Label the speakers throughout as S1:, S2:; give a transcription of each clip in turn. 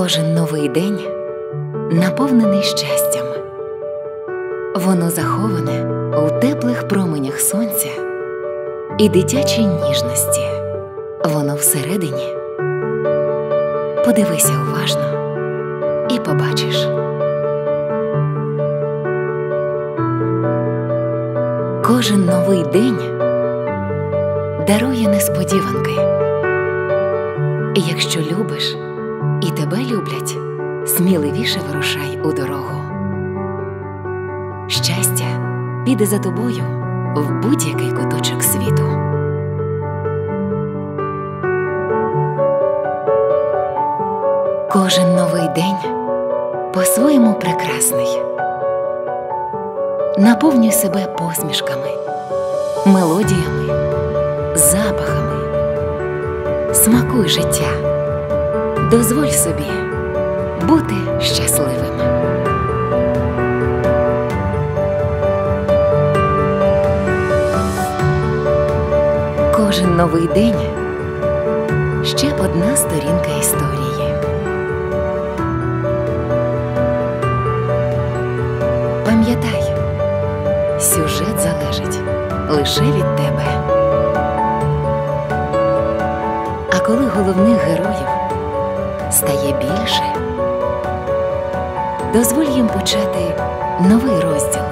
S1: Кожен новий день наповнений щастям. Воно заховане у теплих променях сонця і дитячій ніжності. Воно всередині. Подивися уважно і побачиш. Кожен новий день дарує несподіванки. І якщо любиш тебе люблять, сміливіше вирушай у дорогу. Щастя піде за тобою в будь-який куточок світу. Кожен новий день по-своєму прекрасний. Наповнюй себе посмішками, мелодіями, запахами. Смакуй життя, дозволь собі бути щасливим. Кожен новий день ще одна сторінка історії. Пам'ятай, сюжет залежить лише від тебе. А коли головних героїв стає більше, дозволь їм почати новий розділ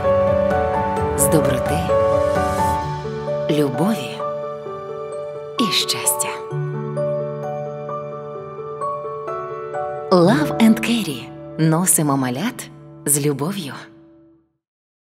S1: з доброти, любові і щастя. Love and Carry. Носимо малят з любов'ю.